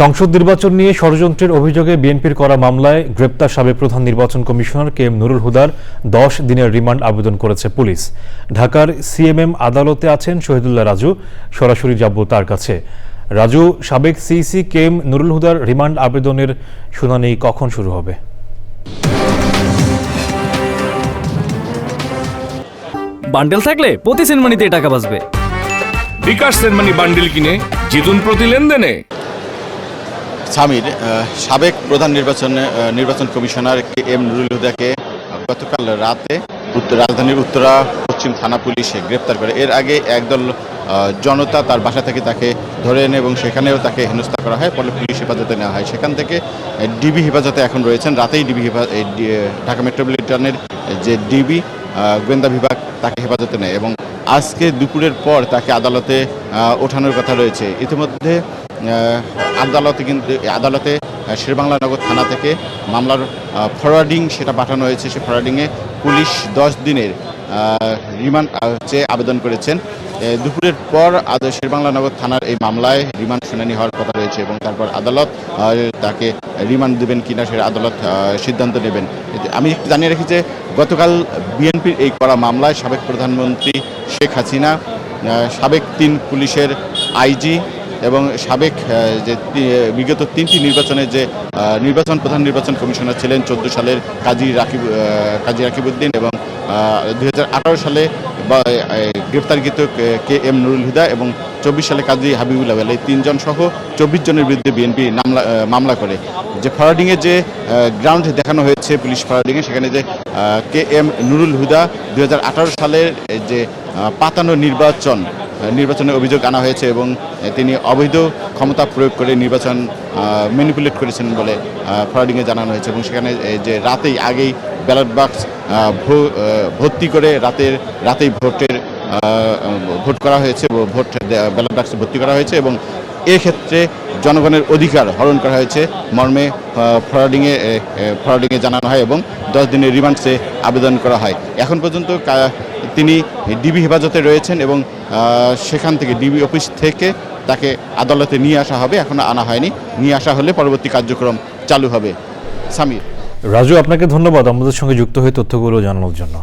সংসদ নির্বাচন নিয়ে ষড়যন্ত্রের অভিযোগে বিএনপির করা মামলায় গ্রেপ্তার সাবেক প্রধান নির্বাচন কমিশনার কে এম নুরুল হুদার দশ দিনের রিমান্ড আবেদন করেছে পুলিশ। ঢাকার সিএমএম আদালতে আছেন শহীদুল্লাহ রাজু সরাসরি যাব তার কাছে। রাজু সাবেক সিইসি কে এম নুরুল হুদার রিমান্ড আবেদনের শুনানি কখন শুরু হবে? বান্ডেল থাকলে প্রতি সেনমানিতে টাকা বাঁচবে। বিকাশ সেনমানি বান্ডেল কিনে জিতুন প্রতি লেনদেনে। সামির সাবেক প্রধান নির্বাচন নির্বাচন কমিশনার কে এম নুরুল হুদাকে গতকাল রাতে রাজধানীর উত্তরা পশ্চিম থানা পুলিশে গ্রেপ্তার করে। এর আগে একদল জনতা তার বাসা থেকে তাকে ধরে এনে এবং সেখানেও তাকে হেনস্থা করা হয় পরে পুলিশ হেফাজতে নেওয়া হয়। সেখান থেকে ডিবি হেফাজতে এখন রয়েছেন। রাতেই ডিবি ঢাকা মেট্রোপলিটনের যে ডিবি গোয়েন্দা বিভাগ তাকে হেফাজতে নেয় এবং আজকে দুপুরের পর তাকে আদালতে ওঠানোর কথা রয়েছে। ইতিমধ্যে আদালতে কিন্তু আদালতে শেরবাংলা নগর থানা থেকে মামলার ফরওয়ার্ডিং সেটা পাঠানো হয়েছে। সে ফরওয়ার্ডিংয়ে পুলিশ দশ দিনের রিমান্ড চেয়ে আবেদন করেছেন। দুপুরের পর শেরবাংলা নগর থানার এই মামলায় রিমান্ড শুনানি হওয়ার কথা রয়েছে এবং তারপর আদালত তাকে রিমান্ড দেবেন কিনা সেটা আদালত সিদ্ধান্ত নেবেন। আমি একটু জানিয়ে রাখি যে গতকাল বিএনপির এই করা মামলায় সাবেক প্রধানমন্ত্রী শেখ হাসিনা সাবেক তিন পুলিশের আইজি এবং সাবেক যে বিগত তিনটি নির্বাচনে যে নির্বাচন, প্রধান নির্বাচন কমিশনার ছিলেন চোদ্দ সালের কাজী রাকিব কাজী রাকিবউদ্দিন এবং দু হাজার আঠারো সালে গ্রেপ্তারকৃত কে- এম নুরুল হুদা এবং চব্বিশ সালে কাজী হাবিবুল আওয়াল এই তিনজন সহ চব্বিশ জনের বিরুদ্ধে বিএনপি মামলা করে। যে ফরওয়ার্ডিংয়ে যে গ্রাউন্ড দেখানো হয়েছে পুলিশ ফরওয়ার্ডিংয়ে সেখানে যে কে এম নুরুল হুদা দু হাজার আঠেরো সালের যে পাতানো নির্বাচন নির্বাচনের অভিযোগ আনা হয়েছে এবং তিনি অবৈধ ক্ষমতা প্রয়োগ করে নির্বাচন ম্যানিপুলেট করেছেন বলে ফরওয়ার্ডিংয়ে জানানো হয়েছে এবং সেখানে যে রাতেই আগেই ব্যালট বাক্স ভর্তি করে রাতের, রাতেই ভোটের ভোট করা হয়েছে ভোট ব্যালট বাক্সে ভর্তি করা হয়েছে এবং এক্ষেত্রে জনগণের অধিকার হরণ করা হয়েছে। মর্মে ফরওয়ার্ডিংয়ে ফরওয়ার্ডিংয়ে জানানো হয় এবং দশ দিনের রিমান্ডসে আবেদন করা হয়। এখন পর্যন্ত তিনি ডিবি হেফাজতে রয়েছেন এবং সেখান থেকে ডিবি অফিস থেকে তাকে আদালতে নিয়ে আসা হবে, এখনও আনা হয়নি। নিয়ে আসা হলে পরবর্তী কার্যক্রম চালু হবে। সামির। রাজু, আপনাকে ধন্যবাদ। আমাদের সঙ্গে যুক্ত হয়ে তথ্যগুলো জানানোর জন্য।